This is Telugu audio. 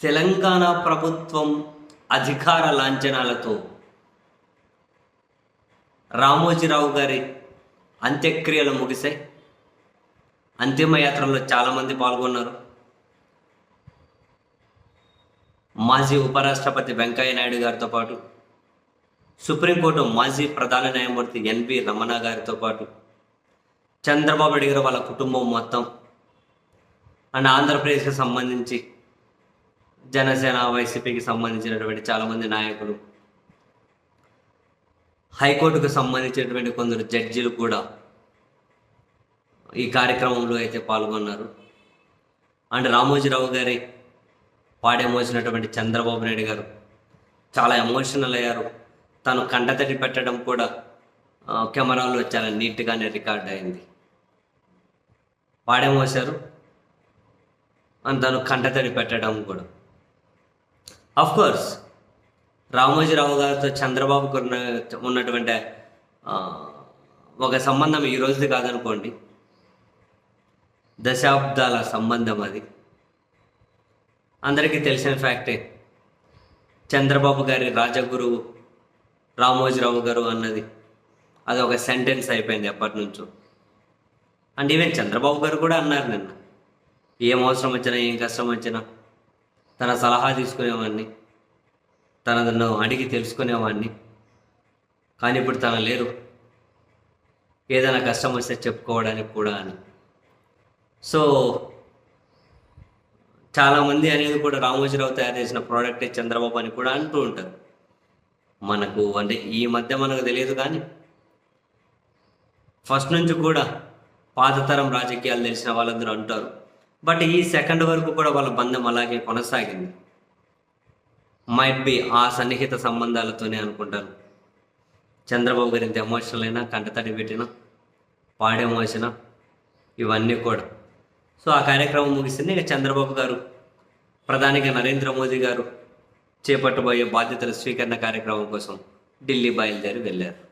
తెలంగాణ ప్రభుత్వం అధికార లాంఛనాలతో రామోజీరావు గారి అంత్యక్రియలు ముగిశాయి. అంతిమయాత్రలో చాలామంది పాల్గొన్నారు. మాజీ ఉపరాష్ట్రపతి వెంకయ్య నాయుడు గారితో పాటు సుప్రీంకోర్టు మాజీ ప్రధాన న్యాయమూర్తి ఎన్వి రమణ గారితో పాటు చంద్రబాబు నాయుడు గారు వాళ్ళ కుటుంబం మొత్తం. అండ్ ఆంధ్రప్రదేశ్కి సంబంధించి జనసేన వైసీపీకి సంబంధించినటువంటి చాలామంది నాయకులు హైకోర్టుకు సంబంధించినటువంటి కొందరు జడ్జీలు కూడా ఈ కార్యక్రమంలో అయితే పాల్గొన్నారు. అండ్ రామోజీరావు గారి పాడేమోసినటువంటి చంద్రబాబు నాయుడు గారు చాలా ఎమోషనల్ అయ్యారు. తను కంటతడి పెట్టడం కూడా కెమెరాలో చాలా నీట్గానే రికార్డ్ అయింది. పాడేమోసారు అండ్ తను కంటతడి పెట్టడం కూడా. అఫ్ కోర్స్ రామోజీరావు గారితో చంద్రబాబుకు ఉన్న ఉన్నటువంటి ఒక సంబంధం ఈ రోజుది కాదనుకోండి. దశాబ్దాల సంబంధం అది. అందరికీ తెలిసిన ఫ్యాక్టే చంద్రబాబు గారి రాజగురువు రామోజీరావు గారు అన్నది అది ఒక సెంటెన్స్ అయిపోయింది ఎప్పటి నుంచో అండ్ ఈవెన్ చంద్రబాబు గారు కూడా అన్నారు నిన్న ఏం అవసరం వచ్చినా ఏం కష్టం వచ్చినా. తన సలహా తీసుకునేవాడిని తనను అడిగి తెలుసుకునేవాడిని. కానీ ఇప్పుడు తన లేరు. ఏదైనా కష్టం వస్తే చెప్పుకోవడానికి కూడా అని. సో చాలామంది అనేది కూడా రామోజీరావు తయారు చేసిన ప్రోడక్టే చంద్రబాబు అని కూడా అంటూ ఉంటారు. మనకు అంటే ఈ మధ్య మనకు తెలియదు కానీ ఫస్ట్ నుంచి కూడా పాతతరం రాజకీయాలు తెలిసిన వాళ్ళందరూ అంటారు. బట్ ఈ సెకండ్ వరకు కూడా వాళ్ళ బంధం అలాగే కొనసాగింది. మైట్ బి ఆ సన్నిహిత సంబంధాలతోనే అనుకుంటారు. చంద్రబాబు గారి ఎమోషనల్ అయినా కంటతడి పెట్టినా పాడే మోసిన ఇవన్నీ కూడా. సో ఆ కార్యక్రమం ముగిసింది. ఇక చంద్రబాబు గారు ప్రధానిగా నరేంద్ర మోదీ గారు చేపట్టబోయే బాధ్యతల స్వీకరణ కార్యక్రమం కోసం ఢిల్లీ బయలుదేరి వెళ్ళారు.